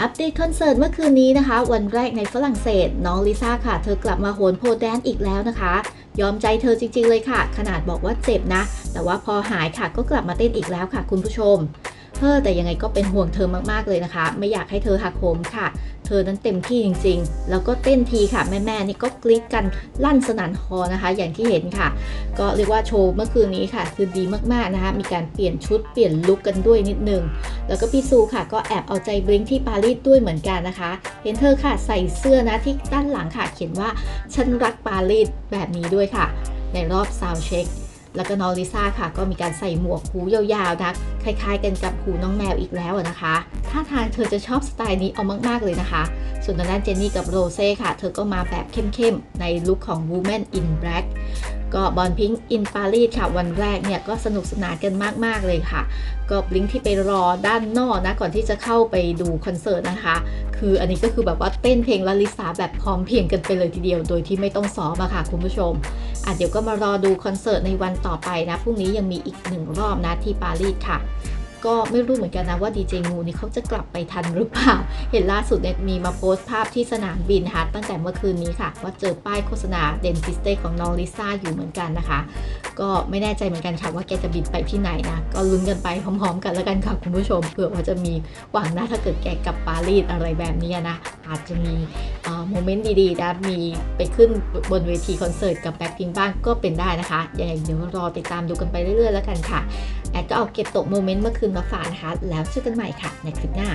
อัปเดตคอนเสิร์ตเมื่อคืนนี้นะคะ วันแรกในฝรั่งเศส น้องลิซ่าค่ะ เธอกลับมาโหนโพแดนอีกแล้วนะคะ ยอมใจเธอจริงๆเลยค่ะ ขนาดบอกว่าเจ็บนะ แต่ว่าพอหายค่ะก็กลับมาเต้นอีกแล้วค่ะคุณผู้ชม เฮ้อแต่ยังไงก็เป็นห่วงเธอมากๆเลยนะคะ ไม่อยากให้เธอหักโหมค่ะ เธอนั้นเต็มที่จริง ๆ แล้วก็เต้นทีค่ะ แม่ๆนี่ก็กรี๊ดกันลั่นสนั่นฮอนะคะ อย่างที่เห็นค่ะ ก็เรียกว่าโชว์เมื่อคืนนี้ค่ะ คือดีมากๆนะคะ มีการเปลี่ยนชุดเปลี่ยนลุคกันด้วยนิดนึง แล้วก็พี่ซูค่ะ ก็แอบเอาใจบลิงที่ปารีสด้วยเหมือนกันนะคะ เห็นเธอค่ะใส่เสื้อนะที่ด้านหลังค่ะ เขียนว่าฉันรักปารีสแบบนี้ด้วยค่ะ ในรอบซาวเช็ค แล้วก็น้องลิซ่าค่ะ ก็มีการใส่หมวกหูยาวๆนะคล้ายๆ กันกับหูน้องแมวอีกแล้วนะคะท่าทางเธอจะชอบสไตล์นี้เอามากๆเลยนะคะ ส่วนทางด้านเจนนี่กับโรเซ่ค่ะ เธอก็มาแบบเข้มๆ ในลุคของ Woman in Black ก็บอลพิงอินปารีสค่ะวันแรกเนี่ยก็สนุกสนานกันมากๆเลยค่ะ ก็บลิงที่ไปรอด้านนอกนะก่อนที่จะเข้าไปดูคอนเสิร์ตนะคะ คืออันนี้ก็คือแบบว่าเต้นเพลงลาลิสาแบบพร้อมเพรียงกันไปเลยทีเดียว โดยที่ไม่ต้องซ้อมอะค่ะคุณผู้ชมอะเดี๋ยวก็มารอดูคอนเสิร์ตในวันต่อไปนะพรุ่งนี้ยังมีอีกหนึ่งรอบนะที่ปารีสค่ะ ก็ไม่รู้เหมือนกันนะว่าดีเจงูนี่เขาจะกลับไปทันหรือเปล่า เห็นล่าสุดเนี่ยมีมาโพสต์ภาพที่สนามบินนะคะตั้งแต่เมื่อคืนนี้ค่ะ ว่าเจอป้ายโฆษณาเดนติสเต้ของน้องลิซ่าอยู่เหมือนกันนะคะ ก็ไม่แน่ใจเหมือนกันค่ะว่าแกจะบินไปที่ไหนนะ ก็ลุ้นกันไปพร้อมๆ กันแล้วกันค่ะคุณผู้ชมเผื่อว่าจะมีหวังนะถ้าเกิดแกกลับปารีสอะไรแบบนี้นะอาจจะมีโมเมนต์ดีๆนะมีไปขึ้นบนเวทีคอนเสิร์ตกับแบ็คพิงบ้างก็เป็นได้นะคะยังไงเดี๋ยวรอติดตามดูกันไปเรื่อยๆแล้วกันค่ะ แอดก็เอาเก็บตกโมเมนต์เมื่อคืนมาฝากนะคะแล้วเจอกันใหม่ค่ะในคลิปหน้า